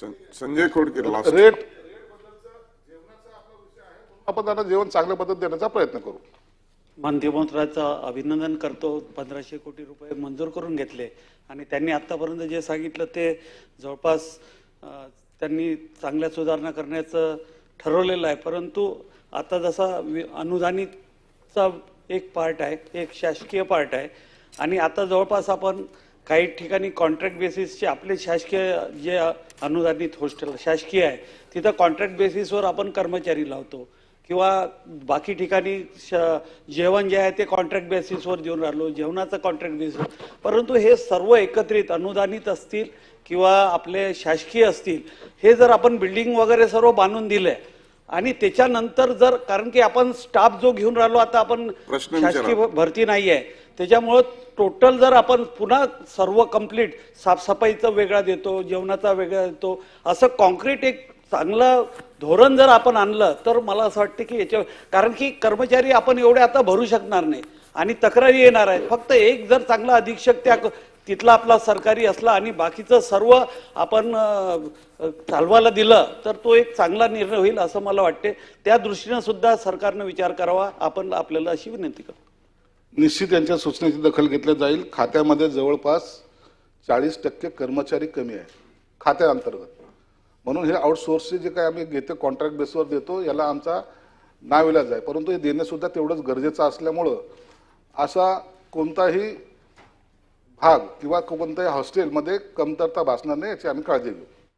सं- Sanjay Khodke last rate आपण त्यांना जेवण चांगल्या पद्धत देण्याचा प्रयत्न करू. मंत्रिमंडळाचं अभिनंदन करतो. पंधराशे कोटी रुपये मंजूर करून घेतले. आणि त्यांनी आतापर्यंत जे सांगितलं ते जवळपास त्यांनी चांगल्या सुधारणा करण्याचं ठरवलेलं आहे. परंतु आता जसा अनुदानितचा एक पार्ट आहे एक शासकीय पार्ट आहे. आणि आता जवळपास आपण काही ठिकाणी कॉन्ट्रॅक्ट बेसिसचे आपले शासकीय जे अनुदानित हॉस्टेल शासकीय आहे तिथं कॉन्ट्रॅक्ट बेसिसवर आपण कर्मचारी लावतो. किंवा बाकी ठिकाणी श- जेवण जे आहे ते कॉन्ट्रॅक्ट बेसिसवर देऊन राहिलो जेवणाचं कॉन्ट्रॅक्ट बेसिस परंतु हे सर्व एकत्रित अनुदानित असतील किंवा आपले शासकीय असतील हे जर आपण बिल्डिंग वगैरे सर्व बांधून दिले आणि त्याच्यानंतर जर कारण की आपण स्टाफ जो घेऊन राहिलो आता आपण. शासकीय भरती नाही आहे त्याच्यामुळं टोटल जर आपण पुन्हा सर्व कंप्लीट साफसफाईचं वेगळा देतो जेवणाचा वेगळा देतो असं कॉन्क्रीट एक चांगलं धोरण जर आपण आणलं तर मला असं वाटतं की याच्या कारण की कर्मचारी आपण एवढे आता भरू शकणार नाही. आणि तक्रारी येणार आहेत. फक्त एक जर चांगला अधीक्षक त्या तिथला आपला सरकारी असला आणि बाकीचं सर्व आपण चालवायला दिलं तर तो एक चांगला निर्णय होईल असं मला वाटते. त्या दृष्टीनं सुद्धा सरकारनं विचार करावा आपण आपल्याला अशी विनंती करतो. निश्चित यांच्या सूचनेची दखल घेतली जाईल. खात्यामध्ये जवळपास चाळीस टक्के कर्मचारी कमी आहे खात्याअंतर्गत म्हणून हे आउटसोर्सचे जे काय आम्ही घेतो कॉन्ट्रॅक्ट बेसवर देतो याला आमचा नाविलाज आहे. परंतु हे देणंसुद्धा तेवढंच गरजेचं असल्यामुळं असा कोणताही भाग किंवा कोणत्याही हॉस्टेलमध्ये कमतरता भासणार नाही याची आम्ही काळजी घेऊ.